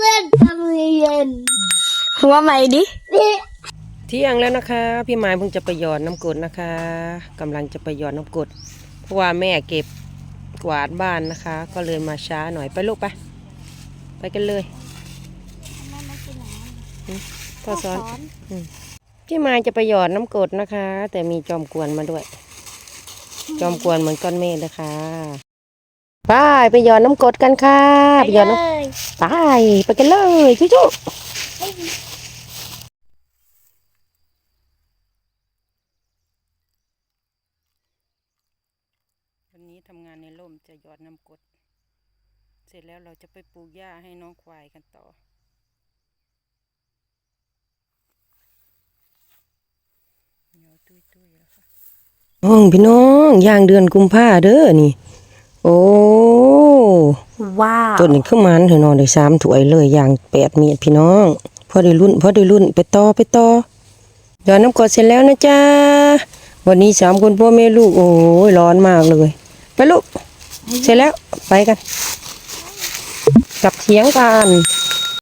เล่นทำเย็นหัวใหม่ดินี่เที่ยงแล้วนะคะ พี่หมายเพิ่งจะไปหยอดน้ำกรดนะคะกำลังจะไปหยอดน้ำกรดเพราะว่าแม่เก็บกวาดบ้านนะคะ ก็เลยมาช้าหน่อยไปลูกไปไปกันเลยแม่มากินหนังพ่อสอนพี่หมายจะไปหยอดน้ำกรดนะคะ แต่มีจอมกวนมาด้วย จอมกวนเหมือนก้อนเมฆนะคะ ไปไปหยอดน้ำกรดกันค่ะไปหยอดน้ำเลยไปไปกันเลยจุ๊ๆวันนี้ทำงานในร่มจะหยอดน้ำกรดเสร็จแล้วเราจะไปปลูกหญ้าให้น้องควายกันต่อเหนียวตุ้ยๆแล้วค่ะน้องพี่น้องย่างเดือนกุมภาเด้อนี่ โอ้ว้าวต้นนี้คือมันเถอะเนอนได้สามถ้วยเลยอย่างแปดเมียดพี่น้องพอได้รุ่นพอได้รุ่นไปต่อไปต่อหยอดน้ำกรดเสร็จแล้วนะจ๊ะวันนี้สามคนพ่อแม่ลูกโอ้ยร้อนมากเลย ไปลูกเสร็จแล้วไปกันกลับเถียงกัน